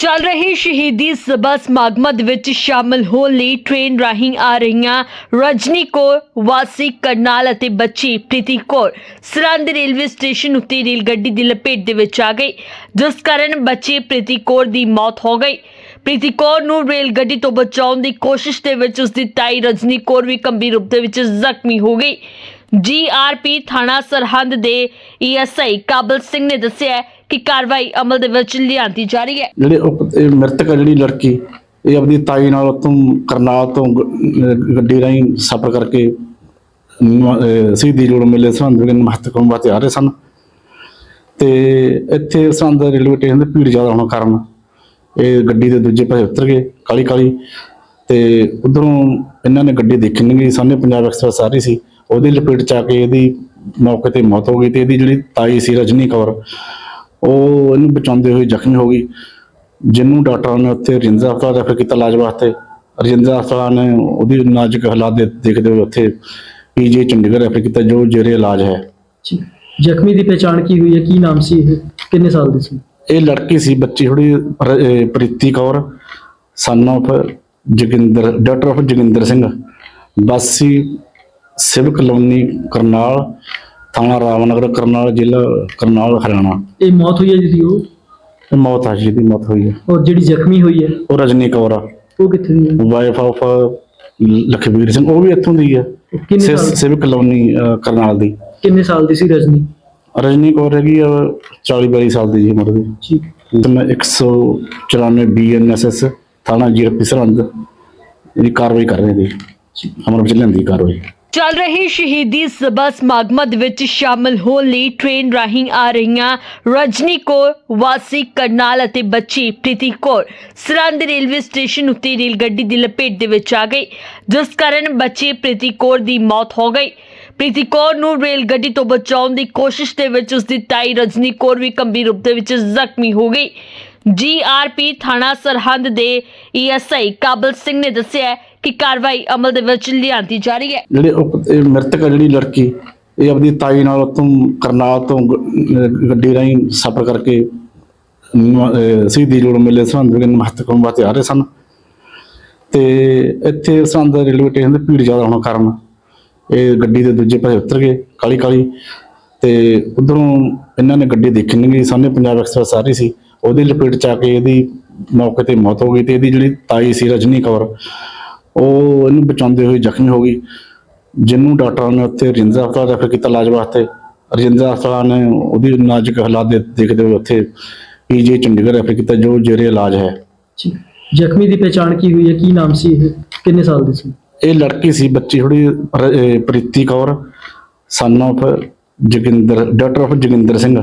ਚੱਲ ਰਹੀ ਸ਼ਹੀਦੀ ਸਭਾ ਸਮਾਗਮਾਂ ਵਿੱਚ ਸ਼ਾਮਲ ਹੋਣ ਲਈ ਟ੍ਰੇਨ ਰਾਹੀਂ ਆ ਰਹੀਆਂ ਰਜਨੀ ਕੌਰ, ਵਾਸੀ ਕਰਨਾਲ ਅਤੇ ਬੱਚੀ ਪ੍ਰੀਤੀ ਕੌਰ। ਸਰਹੰਦ ਰੇਲਵੇ ਸਟੇਸ਼ਨ ਉੱਤੇ ਰੇਲ ਗੱਡੀ ਦੀ ਲਪੇਟ ਦੇ ਵਿੱਚ ਆ ਗਈ। ਜਿਸ ਕਾਰਨ ਬੱਚੀ ਪ੍ਰੀਤੀ ਕੌਰ ਦੀ ਮੌਤ ਹੋ ਗਈ। ਪ੍ਰੀਤੀ ਕੌਰ ਨੂੰ ਰੇਲ ਗੱਡੀ ਤੋਂ ਬਚਾਉਣ ਦੀ ਕੋਸ਼ਿਸ਼ ਦੇ ਵਿੱਚ ਉਸ ਦੀ ਤਾਈ ਰਜਨੀ ਕੌਰ ਵੀ ਗੰਭੀਰ ਰੂਪ ਦੇ ਵਿੱਚ ਜ਼ਖਮੀ ਹੋ ਗਈ। ਜੀਆਰਪੀ ਥਾਣਾ ਸਰਹੰਦ ਦੇ ਈਐਸਆਈ ਕਾਬਲ ਸਿੰਘ ਨੇ ਦੱਸਿਆ ਕਿ ਕਾਰਵਾਈ ਅਮਲ ਦੇ ਵਿੱਚ ਲਿਆਂਦੀ ਜਾ ਰਹੀ ਹੈ। ਜਿਹੜੇ ਉਪ- ਇਹ ਮ੍ਰਿਤਕ ਆ ਜਿਹੜੀ ਲੜਕੀ, ਇਹ ਆਪਣੀ ਤਾਈ ਨਾਲ ਉੱਥੋਂ ਕਰਨਾਲ ਤੋਂ ਗ- ਅਹ ਗੱਡੀ ਰਾਹੀਂ ਸਫ਼ਰ ਕਰਕੇ ਮ- ਅਹ ਸ਼ਹੀਦੀ ਜੋੜ ਮੇਲੇ ਸਰਹੰਦ ਦੇ ਮਹੱਤਵਪੂਰਨ ਵਾਸਤੇ ਆ ਰਹੇ ਸਨ। ਤੇ ਇੱਥੇ ਸਰਹੰਦ ਰੇਲਵੇ ਸਟੇਸ਼ਨ ਤੇ ਭੀੜ ਜ਼ਿਆਦਾ ਹੋਣ ਕਾਰਨ ਇਹ ਗੱਡੀ ਦੇ ਦੂਜੇ ਪਾਸੇ ਉਤਰ ਗਏ ਕਾਲੀ ਕਾਲੀ ਤੇ ਉਧਰੋਂ ਇਹਨਾਂ ਨੇ ਗੱਡੀ ਦੇਖੀ ਨਹੀਂ ਗਈ, ਸਾਹਮਣੇ ਪੰਜਾਬ ਐਕਸਪ੍ਰੈਸ ਆ ਰਹੀ ਸੀ। ਉਹਦੀ ਲਪੇਟ ਚ ਆ ਕੇ ਇਹਦੀ ਮੌਕੇ ਤੇ ਮੌਤ ਹੋ ਗਈ ਤੇ ਇਹਦੀ ਜਿਹੜੀ ਤਾਈ ਸੀ ਰਜਨੀ ਕੌਰ ਉਹ ਇਹਨੂੰ ਬਚਾਉਂਦੇ ਹੋਏ ਜ਼ਖਮੀ ਹੋ ਗਈ। ਜਿਹਨੂੰ ਡਾਕਟਰਾਂ ਨੇ ਉੱਥੇ ਰਜਿੰਦਰਾ ਹਸਪਤਾਲ ਰੈਫਰ ਕੀਤਾ ਇਲਾਜ ਵਾਸਤੇ। ਰਜਿੰਦਰਾ ਹਸਪਤਾਲ ਨੇ ਉਹਦੀ ਨਾਜ਼ੁਕ ਹਾਲਾਤ ਦੇ ਦੇਖਦੇ ਹੋਏ ਉੱਥੇ ਪੀਜੀ ਚੰਡੀਗੜ੍ਹ ਰੈਫਰ ਕੀਤਾ ਜੋ ਜੇਰੇ ਇਲਾਜ ਹੈ। ਜੀ। ਜ਼ਖਮੀ ਦੀ ਪਛਾਣ ਕੀ ਹੋਈ ਹੈ? ਕੀ ਨਾਮ ਸੀ ਇਹ? ਕਿੰਨੇ ਸਾਲ ਦੀ ਸੀ? ਇਹ ਲੜਕੀ ਸੀ ਬੱਚੀ ਥੋੜੀ Preeti Kaur son of Joginder daughter of Joginder Singh. ਵਾਸੀ ਸਿਵ ਕਲੋਨੀ ਕਰਨਾਲ ਥਾਣਾ ਰਾਮਨਗਰ ਕਰਨਾਲ ਜ਼ਿਲ੍ਹਾ ਕਰਨਾਲ ਹਰਿਆਣਾ। ਇਹ ਮੌਤ ਹੋਈ ਹੈ ਜਿਹਦੀ ਉਹ? ਇਹ ਮੌਤ ਆ ਜੀ ਦੀ ਮੌਤ ਹੋਈ ਹੈ। ਔਰ ਜਿਹੜੀ ਜ਼ਖਮੀ ਹੋਈ ਹੈ? ਉਹ ਰਜਨੀ ਕੌਰ ਆ। ਉਹ ਕਿੱਥੇ ਦੀ ਹੈ? Wife of Lakhbir Singh. ਉਹ ਵੀ ਇੱਥੋਂ ਦੀ ਹੈ। ਕਿੰਨੇ ਸਿਵ- ਸਾਲ ਸਿਵ ਕਲੋਨੀ ਅਹ, ਕਰਨਾਲ ਦੀ। ਕਿੰਨੇ ਸਾਲ ਦੀ ਸੀ ਰਜਨੀ? ਰਜਨੀ ਕੌਰ ਹੈਗੀ ਆ 40 42 ਸਾਲ ਦੀ ਜੀ ਉਮਰ ਦੀ। ਠੀਕ ਤੇ ਮੈਂ 194 ਬੀਐਨਐਸਐਸ ਥਾਣਾ ਜੀਰਪੀ ਸਰਹੰਦ। ਇਹਦੀ ਕਾਰਵਾਈ ਕਰ ਰਹੇ ਦੀ ਅਮਰ ਵਿੱਚ ਲੈਂਦੀ ਕਾਰਵਾਈ। ਚੱਲ ਰਹੀ ਸ਼ਹੀਦੀ ਸਭਾ ਸਮਾਗਮਾਂ ਦੇ ਵਿੱਚ ਸ਼ਾਮਲ ਹੋਣ ਲਈ ਟ੍ਰੇਨ ਰਾਹੀਂ ਆ ਰਹੀਆਂ ਰਜਨੀ ਕੌਰ, ਵਾਸੀ ਕਰਨਾਲ ਅਤੇ ਬੱਚੀ ਪ੍ਰੀਤੀ ਕੌਰ ਸਰਹੰਦ ਰੇਲਵੇ ਸਟੇਸ਼ਨ ਉੱਤੇ ਰੇਲ ਗੱਡੀ ਦੀ ਲਪੇਟ ਦੇ ਵਿੱਚ ਆ ਗਈ, ਜਿਸ ਕਾਰਨ ਬੱਚੀ ਪ੍ਰੀਤੀ ਕੌਰ ਦੀ ਮੌਤ ਹੋ ਗਈ। ਪ੍ਰੀਤੀ ਕੌਰ ਨੂੰ ਰੇਲ ਗੱਡੀ ਤੋਂ ਬਚਾਉਣ ਦੀ ਕੋਸ਼ਿਸ਼ ਦੇ ਵਿੱਚ ਉਸ ਦੀ ਤਾਈ ਰਜਨੀ ਕੌਰ ਵੀ ਗੰਭੀਰ ਰੂਪ ਦੇ ਵਿੱਚ ਜ਼ਖਮੀ ਹੋ ਗਈ। ਜੀਆਰਪੀ ਥਾਣਾ ਸਰਹੰਦ ਦੇ ਈਐਸਆਈ ਕਾਬਲ ਸਿੰਘ ਨੇ ਦੱਸਿਆ ਕਿ ਕਾਰਵਾਈ ਅਮਲ ਦੇ ਵਿੱਚ ਲਿਆਂਦੀ ਜਾ ਰਹੀ ਹੈ। ਜਿਹੜੇ ਉਪ- ਇਹ ਮ੍ਰਿਤਕ ਆ ਜਿਹੜੀ ਲੜਕੀ, ਇਹ ਆਪਣੀ ਤਾਈ ਨਾਲ ਉੱਥੋਂ ਕਰਨਾਲ ਤੋਂ ਗ- ਗੱਡੀ ਰਾਹੀਂ ਸਫ਼ਰ ਕਰਕੇ ਮ- ਅਹ ਸ਼ਹੀਦੀ ਜੋੜ ਮੇਲੇ ਸਰਹੰਦ ਦੇ ਮਹੱਤਵਪੂਰਨ ਵਾਸਤੇ ਆ ਰਹੇ ਸਨ। ਤੇ ਇੱਥੇ ਸਰਹੰਦ ਰੇਲਵੇ ਸਟੇਸ਼ਨ ਤੇ ਭੀੜ ਜ਼ਿਆਦਾ ਹੋਣ ਕਾਰਨ ਇਹ ਗੱਡੀ ਦੇ ਦੂਜੇ ਪਾਸੇ ਉਤਰ ਗਏ ਕਾਲੀ ਕਾਲੀ ਤੇ ਉਧਰੋਂ ਇਹਨਾਂ ਨੇ ਗੱਡੀ ਦੇਖੀ ਨਹੀਂ ਗਈ, ਸਾਹਮਣੇ ਪੰਜਾਬ ਐਕਸਪ੍ਰੈਸ ਆ ਰਹੀ ਸੀ। ਉਹਦੀ ਲਪੇਟ ਚ ਆ ਕੇ ਇਹਦੀ ਮੌਕੇ ਤੇ ਮੌਤ ਹੋ ਗਈ ਤੇ ਇਹਦੀ ਜਿਹੜੀ ਤਾਈ ਸੀ ਰਜਨੀ ਕੌਰ ਉਹ ਇਹਨੂੰ ਬਚਾਉਂਦੇ ਹੋਏ ਜ਼ਖਮੀ ਹੋ ਗਈ ਜਿਹਨੂੰ ਡਾਕਟਰਾਂ ਨੇ ਉੱਥੇ ਰਜਿੰਦਰਾ ਹਸਪਤਾਲ ਰੈਫਰ ਕੀਤਾ ਇਲਾਜ ਵਾਸਤੇ। ਰਜਿੰਦਰਾ ਹਸਪਤਾਲ ਨੇ ਉਹਦੀ ਨਾਜ਼ੁਕ ਹਾਲਾਤ ਦੇ ਦੇਖਦੇ ਹੋਏ ਉੱਥੇ ਪੀਜੀ ਚੰਡੀਗੜ੍ਹ ਰੈਫਰ ਕੀਤਾ ਜੋ ਜੇਰੇ ਇਲਾਜ ਹੈ। ਜੀ। ਜ਼ਖਮੀ ਦੀ ਪਛਾਣ ਕੀ ਹੋਈ ਹੈ? ਕੀ ਨਾਮ ਸੀ ਇਹ? ਕਿੰਨੇ ਸਾਲ ਦੀ ਸੀ? ਇਹ ਲੜਕੀ ਸੀ ਬੱਚੀ ਥੋੜੀ Preeti Kaur son of Joginder daughter of Joginder Singh.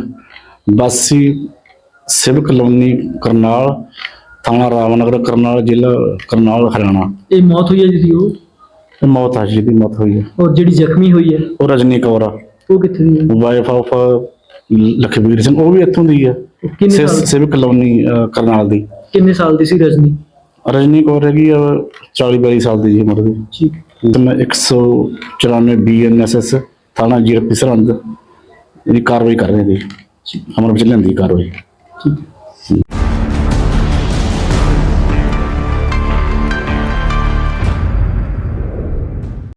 ਵਾਸੀ ਸਿਵ ਕਲੋਨੀ ਕਰਨਾਲ ਥਾਣਾ ਰਾਮਨਗਰ ਕਰਨਾਲ ਜ਼ਿਲ੍ਹਾ ਕਰਨਾਲ ਹਰਿਆਣਾ। ਇਹ ਮੌਤ ਹੋਈ ਹੈ ਜਿਹਦੀ ਉਹ? ਇਹ ਮੌਤ ਆ ਜੀ ਦੀ ਮੌਤ ਹੋਈ ਹੈ। ਔਰ ਜਿਹੜੀ ਜ਼ਖਮੀ ਹੋਈ ਹੈ? ਉਹ ਰਜਨੀ ਕੌਰ ਆ। ਉਹ ਕਿੱਥੇ ਦੀ ਹੈ? ਵਾਈਫ ਆਫ ਲਖਬੀਰ ਸਿੰਘ ਉਹ ਵੀ ਇੱਥੋਂ ਦੀ ਹੈ। ਕਿੰਨੇ ਸਿਵ- ਸਾਲ? ਸਿਵ ਕਲੋਨੀ ਕਰਨਾਲ ਦੀ। ਕਿੰਨੇ ਸਾਲ ਦੀ ਸੀ ਰਜਨੀ? ਰਜਨੀ ਕੌਰ ਹੈਗੀ ਆ 40 42 ਸਾਲ ਦੀ ਜੀ ਉਮਰ ਦੀ। ਠੀਕ। ਤੇ ਮੈਂ 194 ਬੀਐਨਐਸਐਸ ਥਾਣਾ ਜੀਰਪੀ ਸਰਹੰਦ। ਇਹਦੀ ਕਾਰਵਾਈ ਕਰ ਰਹੇ ਦੀ ਅਮਰ ਵਿੱਚ ਲੈਂਦੀ ਕਾਰਵਾਈ। sim.